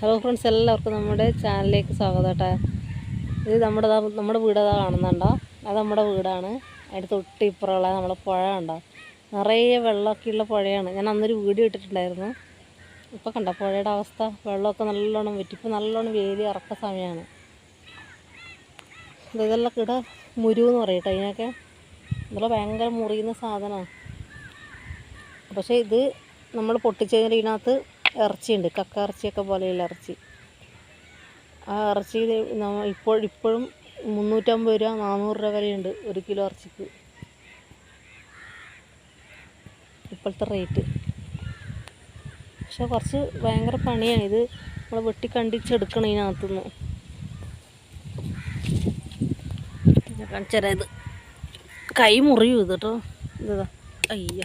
Hello friends എല്ലാവർക്കും നമ്മുടെ ചാനലിലേക്ക് സ്വാഗതം ഇത് നമ്മുടെ നമ്മുടെ വീട് അതാ കാണുന്നുണ്ടോ? അത് നമ്മുടെ വീടാണ്. അതിന്റെ തൊട്ട് ഇപ്പുറമുള്ള നമ്മുടെ പുഴ ഉണ്ടോ നിറയെ വെള്ളമൊക്കെയുള്ള പുഴയാണ്. ഞാൻ അന്നൊരു വീഡിയോ ഇട്ടിട്ടുണ്ടായിരുന്നു. ഇപ്പോൾ കണ്ട പുഴയുടെ അവസ്ഥ? വെള്ളമൊക്കെ നല്ലോണം വറ്റി ഇപ്പോൾ നല്ലോണം വേലി ഇറക്ക സമയമാണ് ഇത് ഇതെല്ലാം കിട മുരു എന്ന് പറയും കേട്ടോ ഇതെല്ലാം ഭയങ്കര മുറിയുന്ന സാധനമാണ്. പക്ഷേ ഇത് നമ്മൾ പൊട്ടിച്ച് കഴിഞ്ഞാൽ ഇതിനകത്ത് ഇറച്ചിയുണ്ട്. കക്ക ഇറച്ചിയൊക്കെ പോലെയുള്ള ഇറച്ചി. ആ ഇറച്ചി ഇപ്പോൾ ഇപ്പോഴും മുന്നൂറ്റമ്പത് രൂപ നാനൂറ് രൂപ വരെയുണ്ട് ഒരു കിലോ ഇറച്ചിക്ക്. ഇപ്പോഴത്തെ റേറ്റ്. പക്ഷെ കുറച്ച് ഭയങ്കര പണിയാണ്. ഇത് നമ്മൾ വെട്ടി കണ്ടിച്ചെടുക്കണം ഇതിനകത്തുനിന്ന് ചെറിയത്. കൈ മുറിയും ഇത് കേട്ടോ. ഇതാ അയ്യ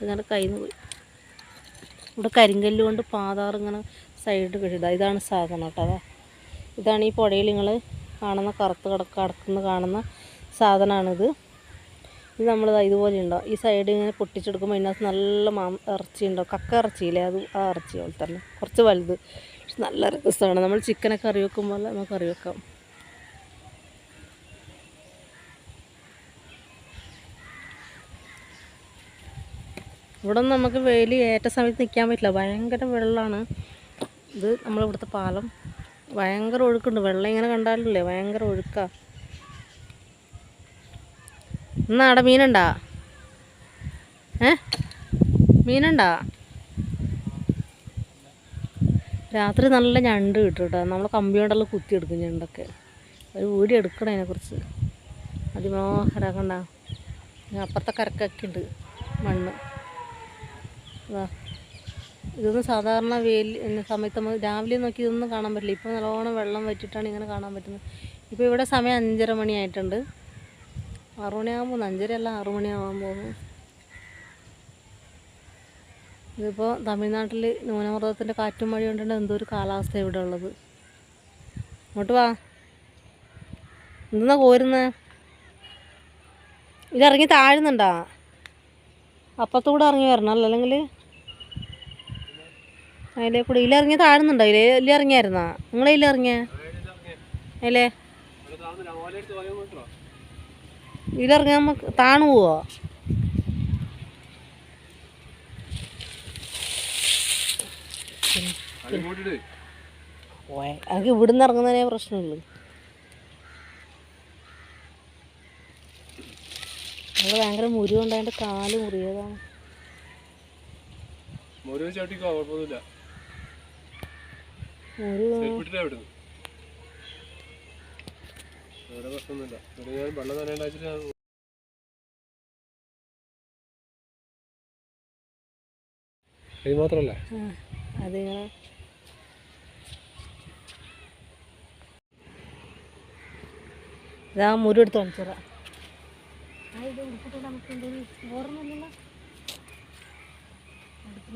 ഇങ്ങനെ കൈ പോയി ഇവിടെ കരിങ്കല്ല് കൊണ്ട് പാതാറ് ഇങ്ങനെ സൈഡ് കെട്ടിടാം ഇതാണ് സാധനം കേട്ടോ ഇതാണ് ഈ പുഴയിൽ നിങ്ങൾ കാണുന്ന കറുത്ത് കിടക്ക കിടക്കുന്ന കാണുന്ന സാധനമാണിത് ഇത് നമ്മൾ ഇതുപോലെ ഉണ്ടാവും ഈ സൈഡ് ഇങ്ങനെ പൊട്ടിച്ചെടുക്കുമ്പോൾ അതിനകത്ത് നല്ല മാ ഇറച്ചി ഉണ്ടാവും കക്ക ഇറച്ചിയില്ലേ? അത് ആ ഇറച്ചി പോലെ തന്നെ. കുറച്ച് വലുത്. നല്ല രസമാണ്. നമ്മൾ ചിക്കനൊക്കെ കറി വെക്കുമ്പോൾ നമുക്ക് കറി വെക്കാം. ഇവിടെ നമുക്ക് വെയിൽ ഏറ്റ സമയത്ത് നിൽക്കാൻ പറ്റില്ല. ഭയങ്കര വെള്ളമാണ് ഇത് നമ്മളിവിടുത്തെ പാലം. ഭയങ്കര ഒഴുക്കുണ്ട്. വെള്ളം ഇങ്ങനെ കണ്ടാലല്ലേ? ഭയങ്കര ഒഴുക്കാ. ഇന്ന് അവിടെ മീനുണ്ടാ? ഏ? മീനുണ്ടാ? രാത്രി നല്ല ഞണ്ട് കിട്ടും കേട്ടോ നമ്മൾ കമ്പി കൊണ്ടെല്ലാം കുത്തിയെടുക്കും ഞണ്ടൊക്കെ. ഒരു വീഡിയോ എടുക്കണം അതിനെക്കുറിച്ച്. അതിമനോഹരാക്കണ്ട അപ്പുറത്തെ കരക്കൊക്കെ ഉണ്ട്. മണ്ണ്. ഇതൊന്നും സാധാരണ വെയിൽ സമയത്ത് നമ്മൾ രാവിലെ നോക്കി ഇതൊന്നും കാണാൻ പറ്റില്ല. ഇപ്പോൾ നല്ലോണം വെള്ളം വറ്റിയിട്ടാണ് ഇങ്ങനെ കാണാൻ പറ്റുന്നത്. ഇപ്പോൾ ഇവിടെ സമയം അഞ്ചര മണിയായിട്ടുണ്ട്. ആറു മണിയാകുമ്പോൾ അഞ്ചര അല്ല ആറു മണിയാകാൻ പോകുന്നു. ഇതിപ്പോൾ തമിഴ്നാട്ടിൽ ന്യൂനമർദ്ദത്തിന്റെ കാറ്റും മഴ കൊണ്ടുണ്ട് എന്തോ ഒരു കാലാവസ്ഥ ഇവിടെ ഉള്ളത്. ഇങ്ങോട്ട് വാ. എന്തെന്നാ കോരുന്നത് ഇതിറങ്ങി താഴുന്നുണ്ടാ? അപ്പത്തൂടെ ഇറങ്ങി വരണം. അല്ല അല്ലെങ്കിൽ അതിലെ കൂടെ ഇതിലിറങ്ങി താഴുന്നുണ്ടോ? ഇല്ല ഇതിലിറങ്ങിയായിരുന്നാ നിങ്ങൾ ഇതിലിറങ്ങിയ അല്ലേ ഇതിലിറങ്ങിയാൽ നമുക്ക് താണു പോവോ? എനിക്ക് ഇവിടുന്ന് ഇറങ്ങുന്നതിനേ പ്രശ്നമുള്ളൂ. നമ്മൾ ഭയങ്കര മുരുവുണ്ട് അതിന്റെ കാൽ മുറിയതാണ്. മുരുകൻ ചവിട്ടിക്കോ? കുഴപ്പമൊന്നുമില്ല. മുരു വെള്ളം നനയേണ്ട വെച്ചിട്ട് ഇത് നമുക്ക് ആ, അതിങ്ങനെ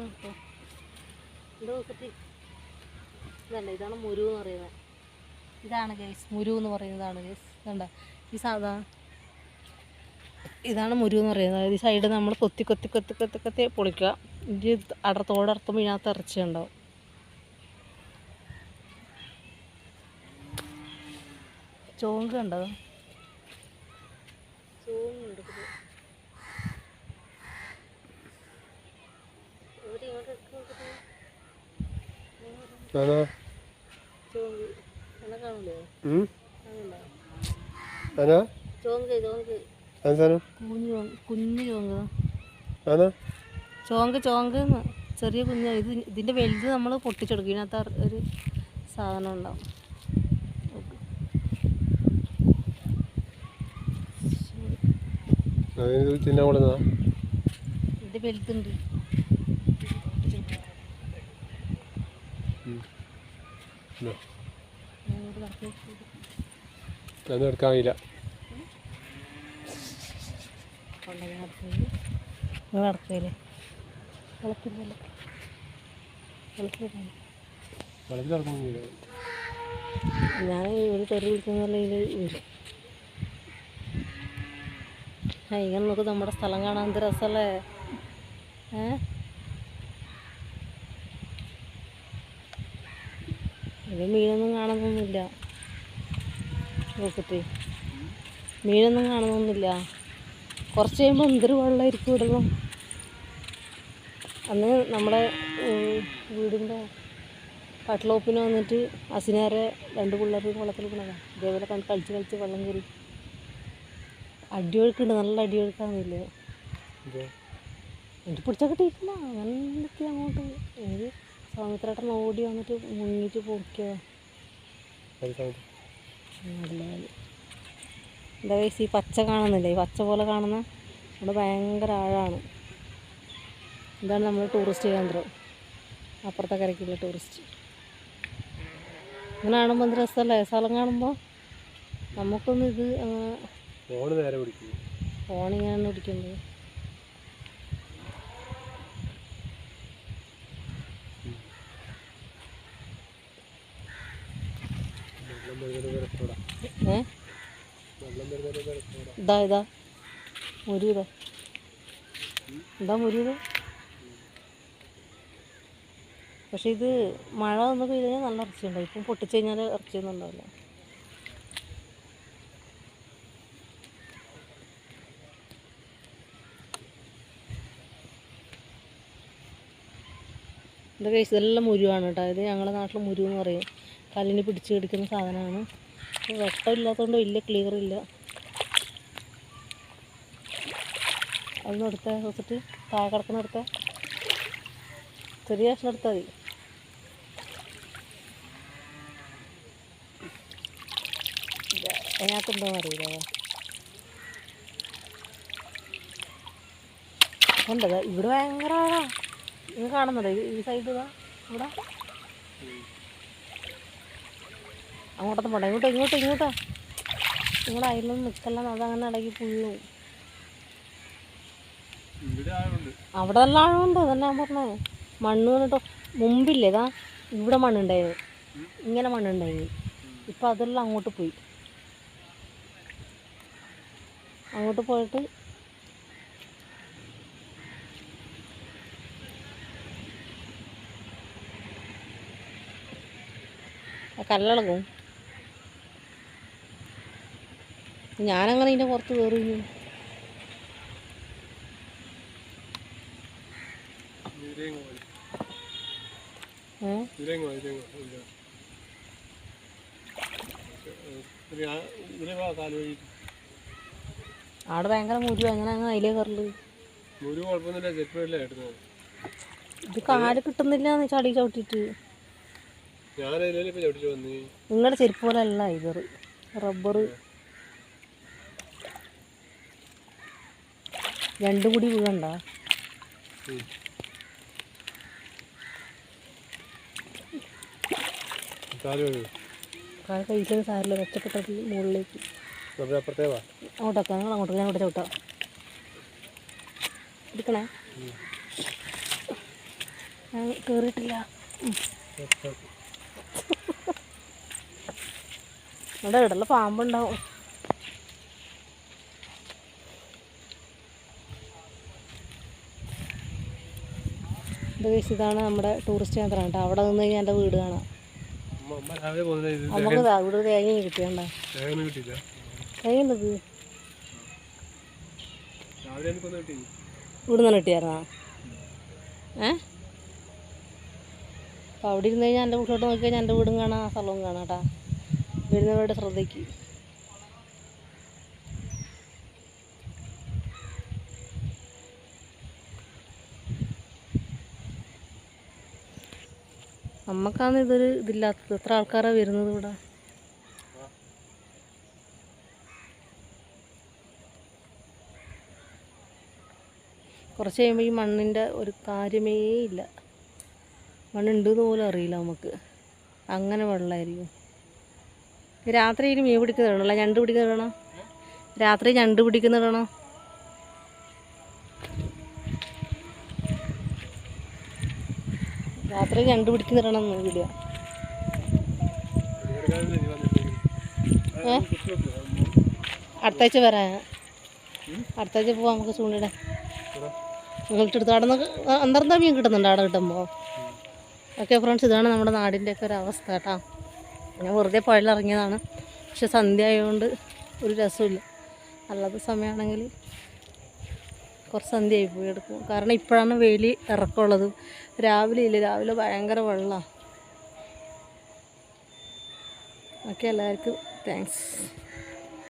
ഇതാ മുരു എടുത്ത് കാണിച്ചറ ഇതല്ല ഇതാണ് മുരു എന്ന് പറയുന്നത്. ഇതാണ് ഗൈസ് മുരു എന്ന് പറയുന്നതാണ് ഗൈസ് കണ്ട? ഈ സാധാ ഇതാണ് മുരു എന്ന് പറയുന്നത്. അതായത് ഈ സൈഡ് നമ്മൾ കൊത്തി കൊത്തി കൊത്തി കൊത്തി കൊത്തി പൊളിക്കുക. ഇത് അടർ തോടർത്തുമ്പോൾ ഇതിനകത്ത് ഇറച്ചി ഉണ്ടാവും. ചോങ്ക് ഉണ്ടോ ചോങ്ങുണ്ട് ഇത്. എവിടെ ഇങ്ങോട്ട് എടുക്ക് നോക്കട്ടെ. ആണോ ചോങ്ക് എന്നെ കാണൂലേ ഉം? കാണുന്നുണ്ടോ ആണോ ചോങ്ക് ചോങ്ക് അത് സാധനം കുഞ്ഞു ചോങ്ക് കുഞ്ഞു ചോങ്ക് ആണോ ചോങ്ക് ചോങ്ക് ചോങ്ക് ചെറിയ കുഞ്ഞ്. ഇത് ഇതിന്റെ വലുത് നമ്മൾ പൊട്ടിച്ചെടുക്കും. ഇതിനകത്ത് ഒരു സാധനം ഉണ്ടാവും. ഇത് വലുതുണ്ട്. അതൊന്നും എടുക്കാൻ കഴിയില്ല. ഞാൻ ഒരു തെറി വിളിക്കുന്നില്ല വരും ഇങ്ങനെ നോക്ക് നമ്മുടെ സ്ഥലം കാണാൻ എന്ത് രസമല്ലേ? ഏ? ഇത് മീനൊന്നും കാണുന്നൊന്നുമില്ല. നോക്കട്ടെ. മീനൊന്നും കാണുന്നൊന്നുമില്ല. കുറച്ച് കഴിയുമ്പോൾ എന്തൊരു വെള്ളമായിരിക്കും ഇടുന്നു അന്ന് നമ്മുടെ വീടിന്റെ കട്ടിലോപ്പിന് വന്നിട്ട് അസിനാരെ രണ്ട് പിള്ളേർ വെള്ളത്തിൽ വീണതാ ഇതേപോലെ കണ്ട് കളിച്ച് കളിച്ച് വെള്ളം കയറി. അടിയൊഴുക്കുണ്ട്. നല്ല അടിയൊഴുക്കാണെന്നില്ലേ എനിക്ക് പിടിച്ചാൽ കിട്ടിയിട്ടില്ല അങ്ങനെ സൗമിത്രേട്ടൻ ഓടി വന്നിട്ട് മുങ്ങിട്ട് പൊക്കിയോ. എന്താ വയസ്സ് ഈ പച്ച കാണുന്നില്ലേ? ഈ പച്ച പോലെ കാണുന്ന നമ്മുടെ ഭയങ്കര ആഴമാണ് ഇതാണ് നമ്മുടെ ടൂറിസ്റ്റ് കേന്ദ്രം. അപ്പുറത്തെ കരയ്ക്കുള്ള ടൂറിസ്റ്റ് ഇങ്ങനെ കാണുമ്പോൾ എന്ത് രസമല്ലേ സ്ഥലം കാണുമ്പോൾ നമുക്കൊന്നും ഇത് അങ്ങനെ ഫോണിങ്ങനെ പിടിക്കുന്നത്. ഇതാ ഇതാ. ഇതാ. എന്താ മുരു ഇത്. പക്ഷെ ഇത് മഴ ഒന്ന് പെയ്ത് കഴിഞ്ഞാൽ നല്ല ഇറച്ചി ഉണ്ടാവും ഇപ്പം പൊട്ടിച്ച് കഴിഞ്ഞാൽ ഇറച്ചിയൊന്നും ഉണ്ടാവില്ല എന്റെ കേസ് ഇതെല്ലാം മുരുവാണ് കേട്ടോ. ഇത് ഞങ്ങളുടെ നാട്ടിൽ മുരു എന്ന് പറയും. കല്ലിന് പിടിച്ച് കിടക്കുന്ന സാധനമാണ്. വെട്ടമില്ലാത്തതുകൊണ്ട് വലിയ ക്ലിയർ ഇല്ല. അതൊന്നും എടുത്ത വെച്ചിട്ട് താഴെ കിടക്കുന്ന എടുത്തേ ചെറിയ കഷ്ണം എടുത്താൽ മതി. അതിനകത്തുണ്ടോ അറിയില്ല. ഉണ്ടത് ഇവിടെ ഭയങ്കര ആഴാ കാണുന്നുണ്ടോ? ഈ സൈഡ് ഇതാ ഇവിടെ? അങ്ങോട്ടൊന്നും പോട്ടെ ഇങ്ങോട്ടോ ഇങ്ങോട്ടോ ഇങ്ങോട്ടോ. നിങ്ങളുടെ അതിലൊന്നും നിൽക്കല്ല അതങ്ങനെ ഇടയ്ക്ക് പുഴുവും അവിടെ നല്ല ആഴമുണ്ട് ഞാൻ പറഞ്ഞേ. മണ്ണ് വന്നിട്ട് മുമ്പില്ലേ ഇതാ ഇവിടെ മണ്ണുണ്ടായിരുന്നു ഇങ്ങനെ മണ്ണുണ്ടായിരുന്നു ഇപ്പം അതെല്ലാം അങ്ങോട്ട് പോയി. അങ്ങോട്ട് പോയിട്ട് കല്ലിളകും ഞാനങ്ങനെ ഇതിന്റെ പുറത്ത് കയറി അവിടെ ഭയങ്കര മുരു അങ്ങനെ അങ്ങ് അതിലേ കയറൽ ഇത് കാൽ കിട്ടുന്നില്ല ചടി ചവിട്ടിട്ട് നിങ്ങളുടെ ചെരുപ്പ് പോലെ അല്ല ഇത് റബ്ബർ രണ്ടും കൂടി വീഴണ്ട. കഴിക്കുന്ന സാരില്ല മെച്ചപ്പെട്ടത് മുകളിലേക്ക്. അങ്ങോട്ടൊക്കെ നിങ്ങൾ അങ്ങോട്ട് ഞാൻ ഇവിടെ ചവിട്ടാം. എടുക്കണേ? ഞാൻ കയറിയിട്ടില്ല ഇവിടെ ഇടല പാമ്പുണ്ടാവും. ഇത് കേസ് ഇതാണ് നമ്മുടെ ടൂറിസ്റ്റ് കേന്ദ്രം കേട്ടോ. അവിടെ നിന്ന് കഴിഞ്ഞാൽ എന്റെ വീട് കാണാം. നമുക്ക് ഇവിടെ തേങ്ങ കിട്ടിയണ്ട തേങ്ങ ഇവിടെ നിന്ന് കിട്ടിയായിരുന്നാ? ഏ? അപ്പോൾ അവിടെ ഇരുന്ന് കഴിഞ്ഞാൽ എന്റെ വീട്ടിലോട്ട് നോക്കി കഴിഞ്ഞാൽ എന്റെ വീടും കാണാം ആ സ്ഥലവും കാണാം കേട്ടാ. വരുന്നവരുടെ ശ്രദ്ധയ്ക്ക് നമുക്കാണ് ഇതൊരു ഇതില്ലാത്തത്. എത്ര ആൾക്കാരാണ് വരുന്നത് ഇവിടെ? കുറച്ച് കഴിയുമ്പോൾ ഈ മണ്ണിന്റെ ഒരു കാര്യമേ ഇല്ല. മണ്ണുണ്ടെന്ന് പോലും അറിയില്ല നമുക്ക്. അങ്ങനെ വെള്ളമായിരിക്കും രാത്രിയിൽ മീൻ പിടിക്കുന്നതാണോ? അല്ല ഞണ്ട് പിടിക്കുന്നതാണോ? രാത്രി ഞണ്ട് പിടിക്കുന്നത് രാത്രി കണ്ടുപിടിച്ച് പിടിക്കുന്ന ഇടണം എന്ന് വീഡിയോ ഏ? അടുത്താഴ്ച വരാം. അടുത്ത ആഴ്ച പോവാം നമുക്ക് ചൂണ്ടിടാൻ നിങ്ങളിട്ടെടുത്ത് അവിടെ നിന്ന് അന്തർന്താ മീൻ കിട്ടുന്നുണ്ട് അവിടെ കിട്ടുമ്പോൾ ഓക്കെ ഫ്രണ്ട്സ് ഇതാണ് നമ്മുടെ നാടിന്റെയൊക്കെ ഒരു അവസ്ഥ കേട്ടോ. ഞാൻ വെറുതെ പുഴയിലിറങ്ങിയതാണ്. പക്ഷെ സന്ധ്യ ആയതുകൊണ്ട് ഒരു രസമില്ല. അല്ലാത്ത സമയമാണെങ്കിൽ കുറച്ച് സന്ധ്യയായി പോയി എടുക്കും കാരണം ഇപ്പോഴാണ് വെയിൽ ഇറക്കമുള്ളത്. രാവിലെ ഇല്ല? രാവിലെ ഭയങ്കര വെള്ളമാണ് ഓക്കെ എല്ലാവർക്കും താങ്ക്സ്